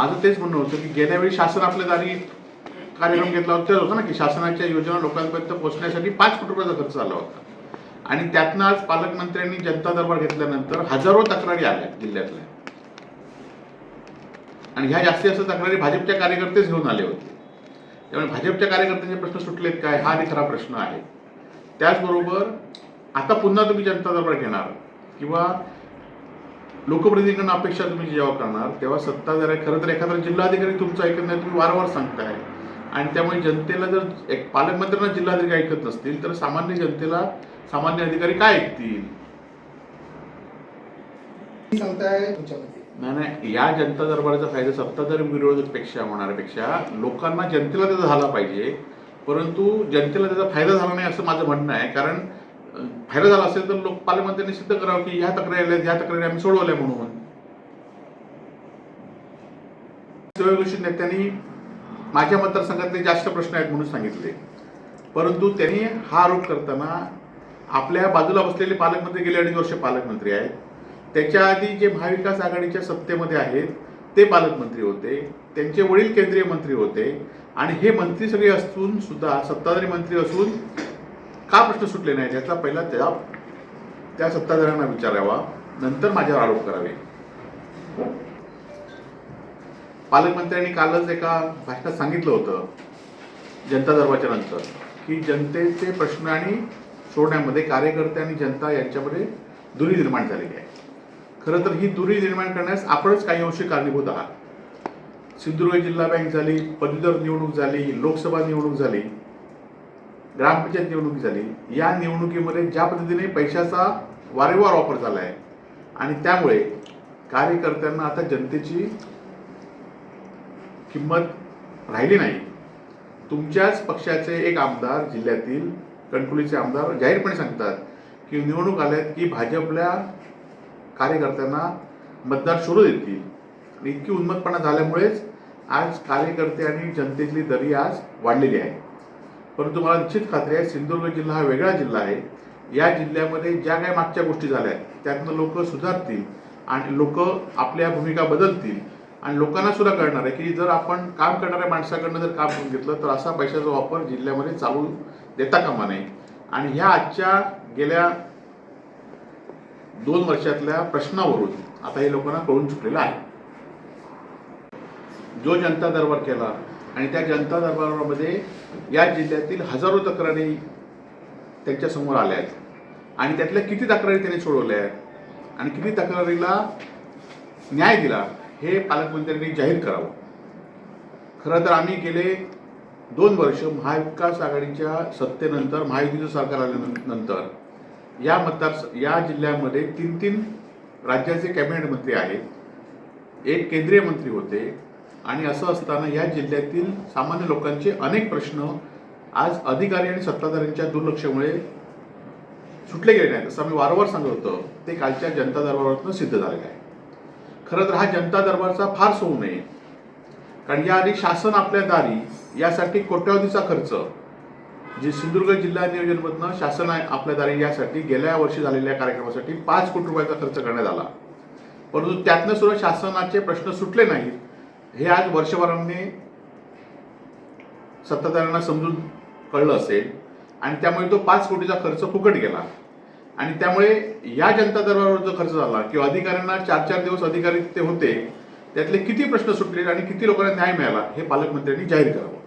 माझं तेच म्हणणं होतं की गेल्या वेळी शासन आपल्या दारी कार्यक्रम घेतला होता तेच होतं ना की शासनाच्या योजना लोकांपर्यंत पोहोचण्यासाठी पाच कोटी रुपयाचा खर्च आला होता. आणि त्यातनं आज पालकमंत्र्यांनी जनता दरबार घेतल्यानंतर हजारो तक्रारी आल्या जिल्ह्यातल्या. आणि ह्या जास्तीत जास्त तक्रारी भाजपच्या कार्यकर्तेच घेऊन आले होते. त्यामुळे भाजपच्या कार्यकर्त्यांचे प्रश्न सुटलेत काय? हा आणि खरा प्रश्न आहे. त्याचबरोबर आता पुन्हा तुम्ही जनता दरबार घेणार. किंवा लोकप्रतिनिधींकडून अपेक्षा तुम्ही जेव्हा करणार तेव्हा सत्ताधारी खरं तर एखादा जिल्हाधिकारी तुमचं ऐकत नाही तुम्ही वारंवार सांगताय. आणि त्यामुळे जनतेला जर एक पालकमंत्र्यांना जिल्हाधिकारी ऐकत नसतील तर सामान्य जनतेला सामान्य अधिकारी काय ऐकतील? नाही नाही या जनता दरबाराचा फायदा सत्ताधारी विरोधकपेक्षा होणाऱ्यापेक्षा लोकांना जनतेला त्याचा झाला पाहिजे परंतु जनतेला त्याचा फायदा झाला नाही असं माझं म्हणणं आहे. कारण फायदा झाला असेल तर लोक पालकमंत्र्यांनी सिद्ध करावं की ह्या तक्रारी आल्या ह्या तक्रारी आम्ही सोडवल्या म्हणून. शिवयोगी नेत्यांनी माझ्या मतदारसंघातले जास्त प्रश्न आहेत म्हणून सांगितले. परंतु त्यांनी हा आरोप करताना आपल्या बाजूला बसलेले पालकमंत्री गेले अडीच वर्ष पालकमंत्री आहेत. त्याच्या आधी जे महाविकास आघाडीच्या सत्तेमध्ये आहेत ते पालकमंत्री होते. त्यांचे वडील केंद्रीय मंत्री होते. आणि हे मंत्री सगळे असून सुद्धा सत्ताधारी मंत्री असून का प्रश्न सुटले नाही? याचा पहिला त्या त्या सत्ताधाऱ्यांना विचारावा नंतर माझ्यावर आरोप करावे. पालकमंत्र्यांनी कालच एका भाषणात सांगितलं होतं जनता दरबारच्या नंतर की जनतेचे प्रश्न आणि सोडण्यामध्ये कार्यकर्ते आणि जनता यांच्यामध्ये दुरी निर्माण झालेली आहे. खरं तर ही दुरी निर्माण करण्यास आपणच काही अंशी कारणीभूत आहात. सिंधुदुर्ग जिल्हा बँक झाली पदवीधर निवडणूक झाली लोकसभा निवडणूक झाली ग्रामपंचायत निवडणूक झाली. या निवडणुकीमध्ये ज्या पद्धतीने पैशाचा वारंवार वापर झाला आहे आणि त्यामुळे कार्यकर्त्यांना आता जनतेची किंमत राहिली नाही. तुमच्याच पक्षाचे एक आमदार जिल्ह्यातील कणकुलीचे आमदार जाहीरपणे सांगतात की निवडणूक आल्यात की भाजपल्या कार्यकर्त्यांना मतदार शोधू देतील. आणि इतकी उन्मतपणा झाल्यामुळेच आज कार्यकर्ते आणि जनतेतली दरी आज वाढलेली आहे. परंतु मला निश्चित खात्री आहे सिंधुदुर्ग जिल्हा हा वेगळा जिल्हा आहे. या जिल्ह्यामध्ये ज्या काही मागच्या गोष्टी झाल्या आहेत त्यातनं लोक सुधारतील आणि लोक आपल्या भूमिका बदलतील आणि लोकांना सुद्धा कळणार आहे की जर आपण काम करणाऱ्या माणसाकडनं जर काम करून घेतलं तर असा पैशाचा वापर जिल्ह्यामध्ये चालू देता कामा नये. आणि ह्या आजच्या गेल्या दोन वर्षातल्या प्रश्नावरून आता हे लोकांना कळून चुकलेलं आहे. जो जनता दरबार केला आणि त्या जनता दरबारामध्ये या जिल्ह्यातील हजारो तक्रारी त्यांच्यासमोर आल्या आहेत. आणि त्यातल्या किती तक्रारी त्यांनी सोडवल्या आहेत? आणि किती तक्रारीला न्याय दिला हे पालकमंत्र्यांनी जाहीर करावं. खरं तर आम्ही गेले दोन वर्ष महाविकास आघाडीच्या सत्तेनंतर महायुतीचं सरकार आल्यानंतर या मतदार या जिल्ह्यामध्ये तीन तीन राज्याचे कॅबिनेट मंत्री आहेत. एक केंद्रीय मंत्री होते. आणि असं असताना या जिल्ह्यातील सामान्य लोकांचे अनेक प्रश्न आज अधिकारी आणि सत्ताधाऱ्यांच्या दुर्लक्षामुळे सुटले गेले नाहीत. असं आम्ही वारंवार सांगत होतो. ते कालच्या जनता दरबारातून सिद्ध झालेलं आहे. खरं तर हा जनता दरबारचा फार होऊ नये. कारण याआधी शासन आपल्या दारी यासाठी कोट्यावधीचा खर्च जे सिंधुदुर्ग जिल्हा नियोजनमधनं शासन आहे आपल्या दारी यासाठी गेल्या वर्षी झालेल्या कार्यक्रमासाठी पाच कोटी रुपयाचा खर्च करण्यात आला. परंतु त्यातनं सुद्धा शासनाचे प्रश्न सुटले नाहीत. हे आज वर्षभरांनी सत्ताधाऱ्यांना समजून कळलं असेल आणि त्यामुळे तो पाच कोटीचा खर्च फुकट गेला. आणि त्यामुळे या जनता दरबारावर जो खर्च झाला किंवा अधिकाऱ्यांना चार चार दिवस अधिकारी ते होते त्यातले किती प्रश्न सुटले आणि किती लोकांना न्याय मिळाला हे पालकमंत्र्यांनी जाहीर करावं.